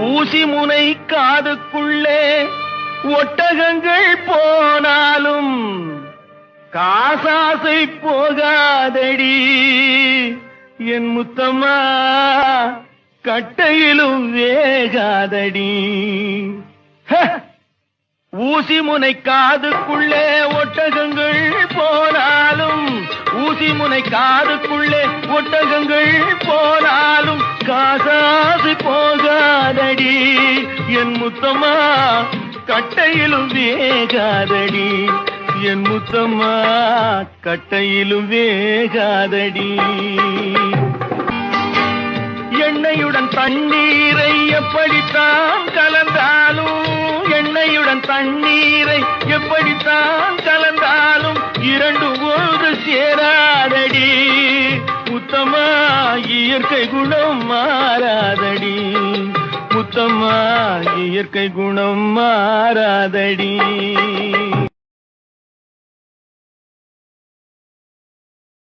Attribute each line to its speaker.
Speaker 1: ஊசி முனை காதுக்குள்ளே ஒட்டகங்கள் போனாலும் காசாசை போகாதடி. என் முத்தம்மா கட்டையிலும் வேகாதடி. ஊசி முனை காதுக்குள்ளே ஒட்டகங்கள் போனாலும் ஊசி முனை காதுக்குள்ளே ஒட்டகங்கள் போனாலும் காசாது போ முத்தம்மா கட்டையிலும் வேகாதடி. என் முத்தம்மா கட்டையிலும் வேகாதடி. எண்ணெயுடன் தண்ணீரை எப்படித்தான் கலந்தாலும் எண்ணெயுடன் தண்ணீரை எப்படித்தான் கலந்தாலும் இரண்டு ஒன்று சேராதடி. உத்தமா இயற்கை குணம் மாறாதடி. சுத்தமா இயற்கை குணம் மாறாதடி.